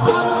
Oh!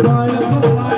I'm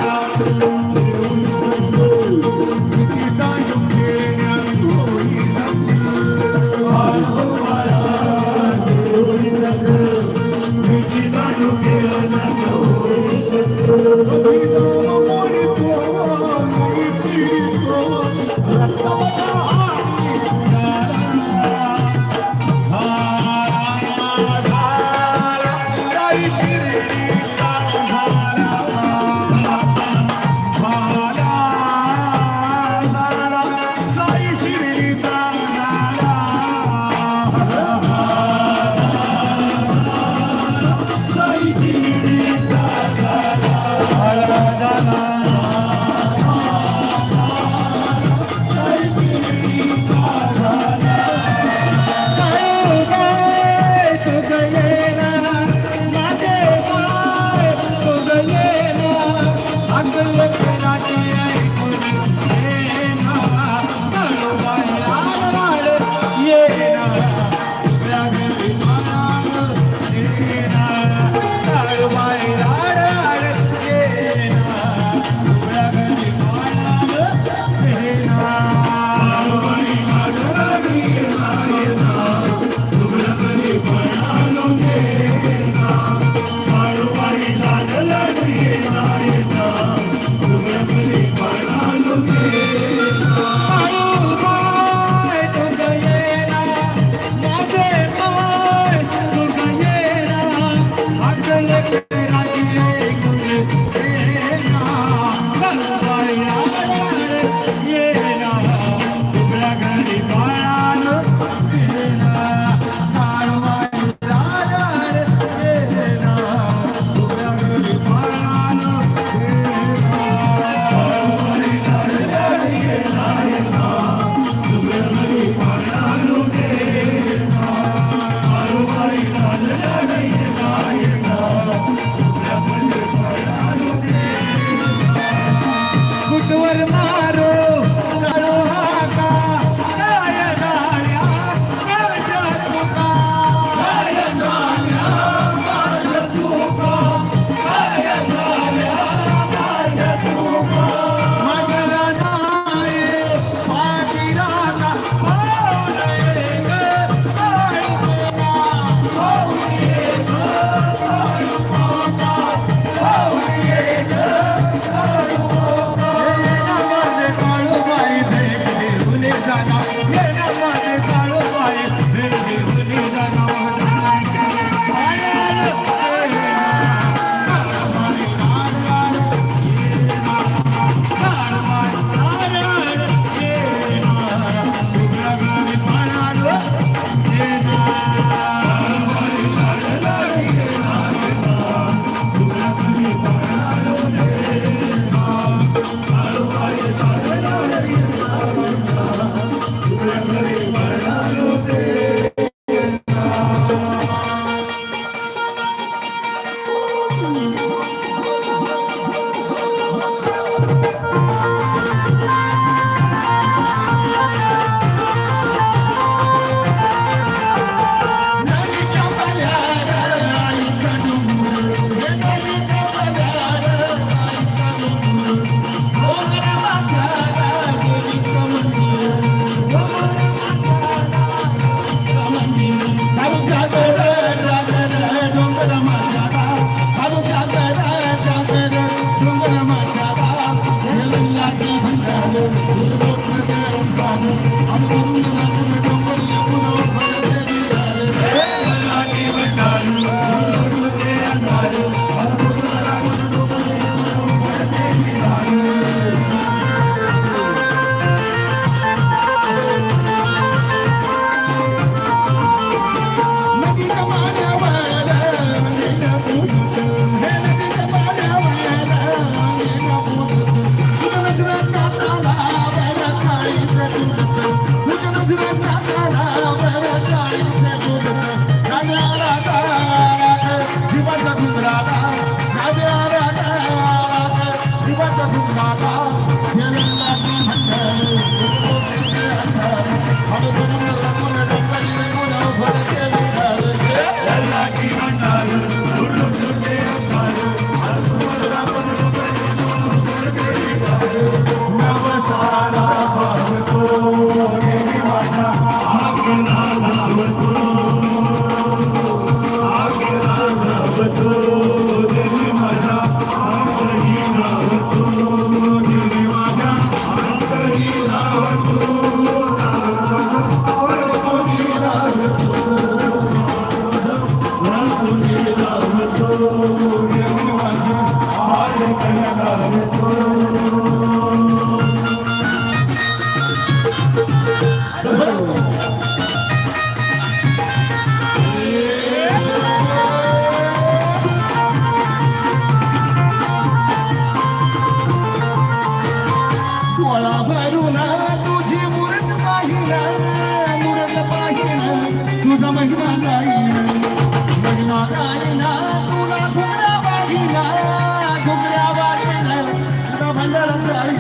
I'm gonna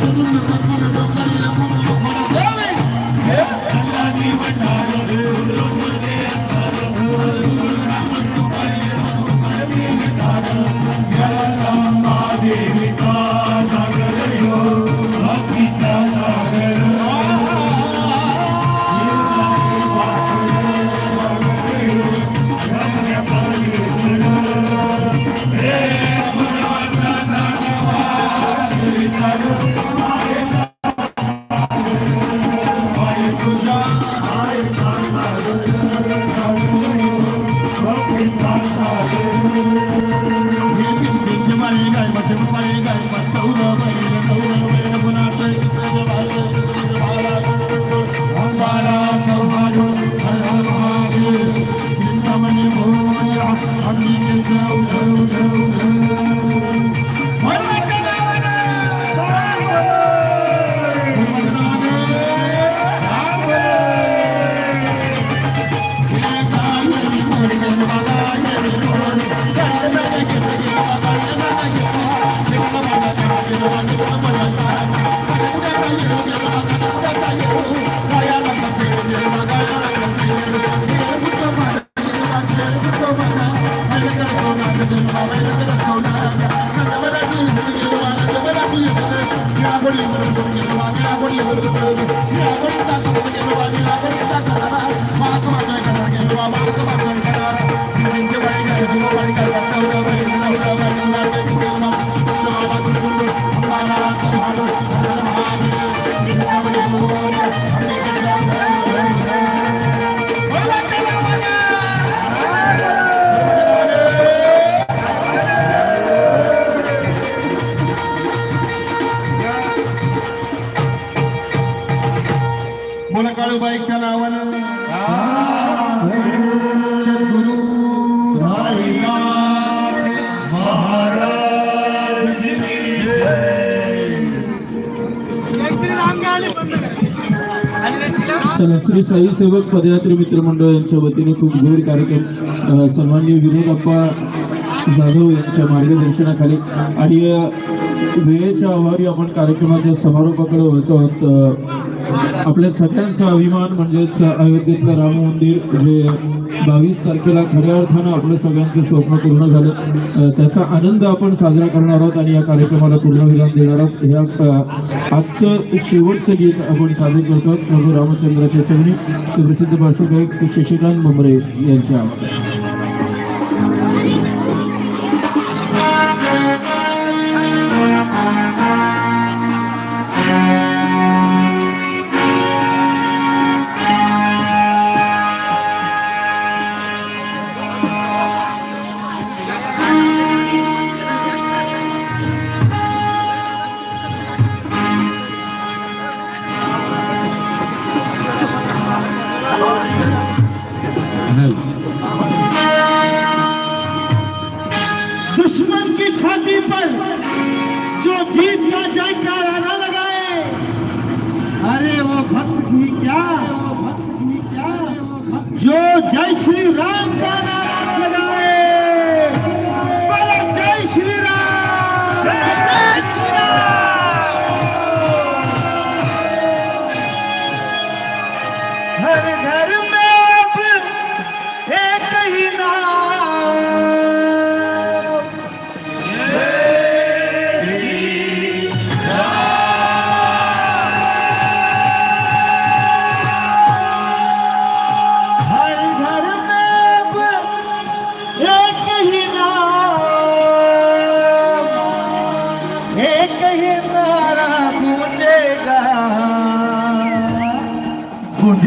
go to the Sai सेवक पदयात्री मित्रमंडळ यांच्या वतीने खूप गोड कार्यक्रम सन्माननीय विनोद अप्पा जाधव यांच्या मार्गदर्शनाखाली. आणि वेळेच्या अभावी आपण कार्यक्रमाच्या समारोपाकडे होतो आहोत. आपल्या सगळ्यांचा अभिमान म्हणजेच अयोध्येतलं राम मंदिर जे बावीस तारखेला खऱ्या अर्थानं आपलं सगळ्यांचं स्वप्न पूर्ण झालं. त्याचा आनंद आपण साजरा करणार आहोत आणि या कार्यक्रमाला पूर्णविराम देणार आहोत. ह्या आजचं शेवटचं गीत आपण सादर करतो प्रभू रामचंद्राच्या चरणी सुप्रसिद्ध पार्श्वगायक शशिकांत मुंबरे यांच्या आवाज हर घर में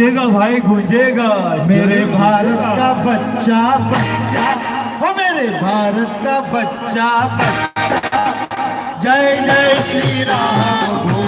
गूंजेगा भाई गूंजेगा मेरे भारत का बच्चा बच्चा। ओ मेरे भारत का बच्चा बच्चा। जय जय Shri Ram.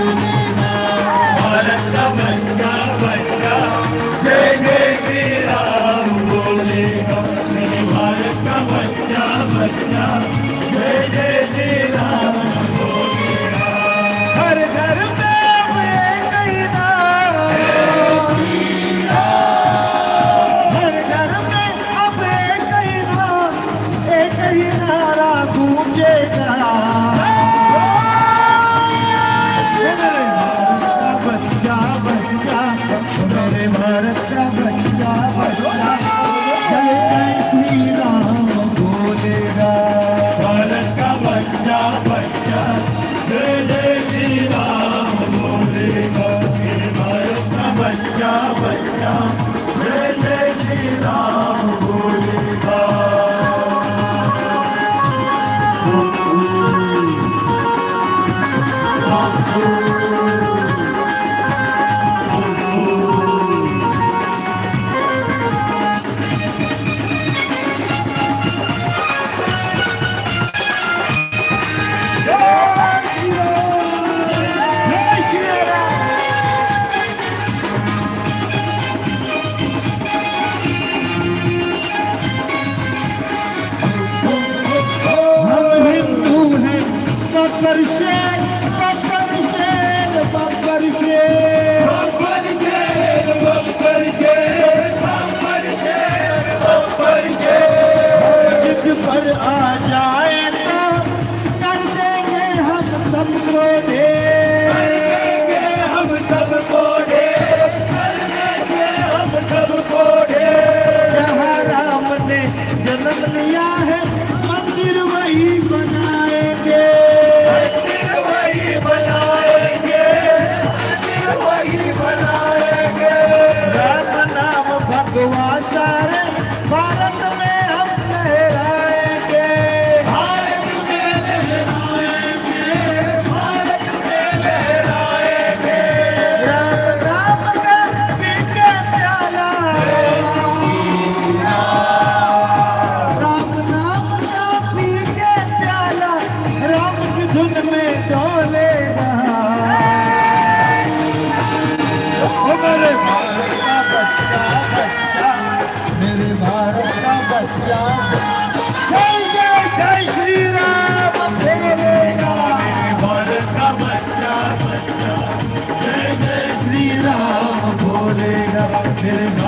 Michelle. Hit you.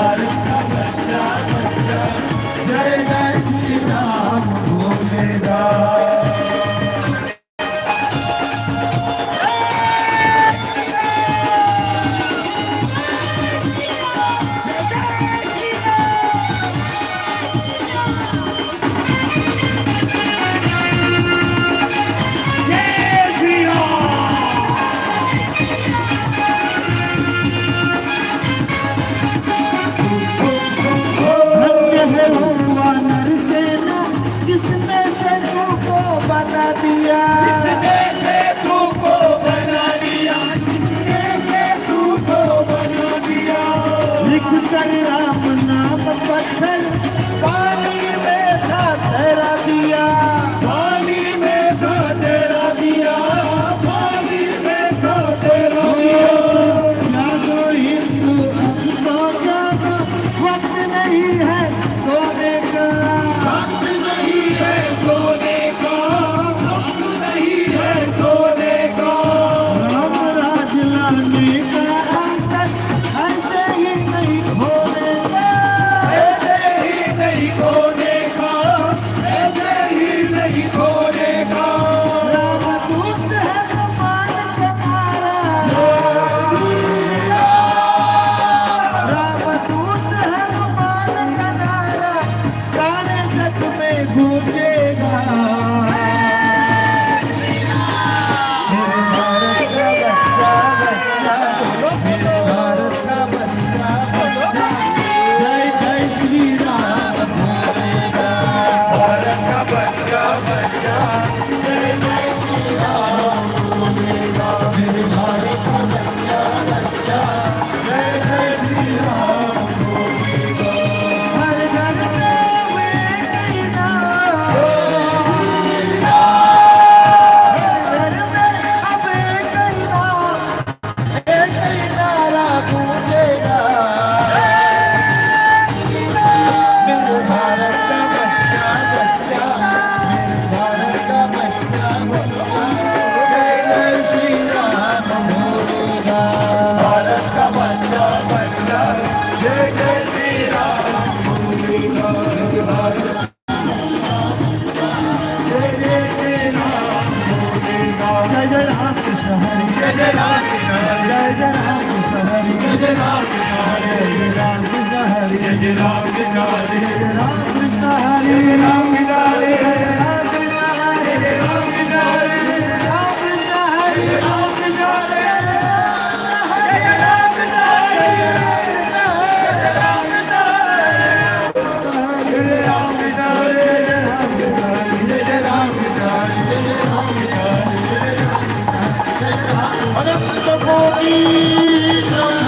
Hare Krishna Govinda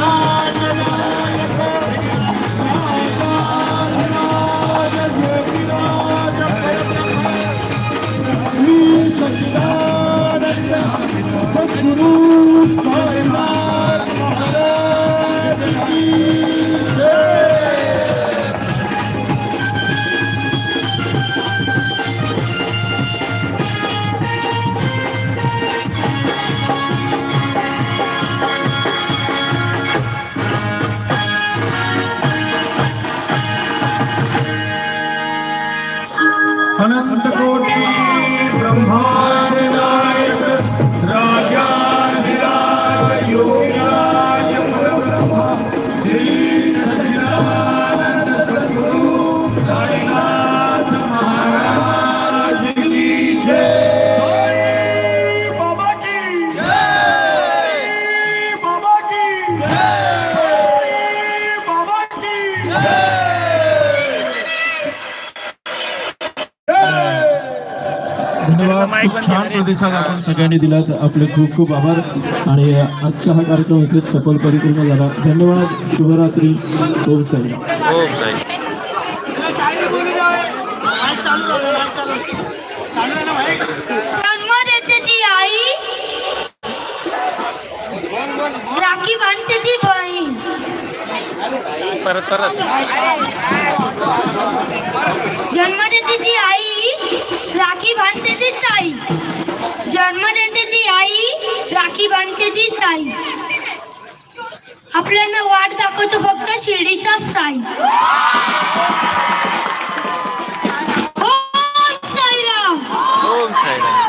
Oh. प्रतिसाद आपण सगळ्यांनी दिला. तर आपले खूप खूप आभार. आणि आजचा हा कार्यक्रम इथे सफल परिपूर्ण झाला. धन्यवाद. शुभरात्री. ओम साई ओम साई जन्म देते ती आई. राखी बांधते जन्म देते ती आई. राखी बांधते ती ताई. जन्म देते ती आई राखी बांधते ती ताई. आपल्याला वाट दाखवतो फक्त शिर्डीचा साई. ओम साईराम. ओम साईराम.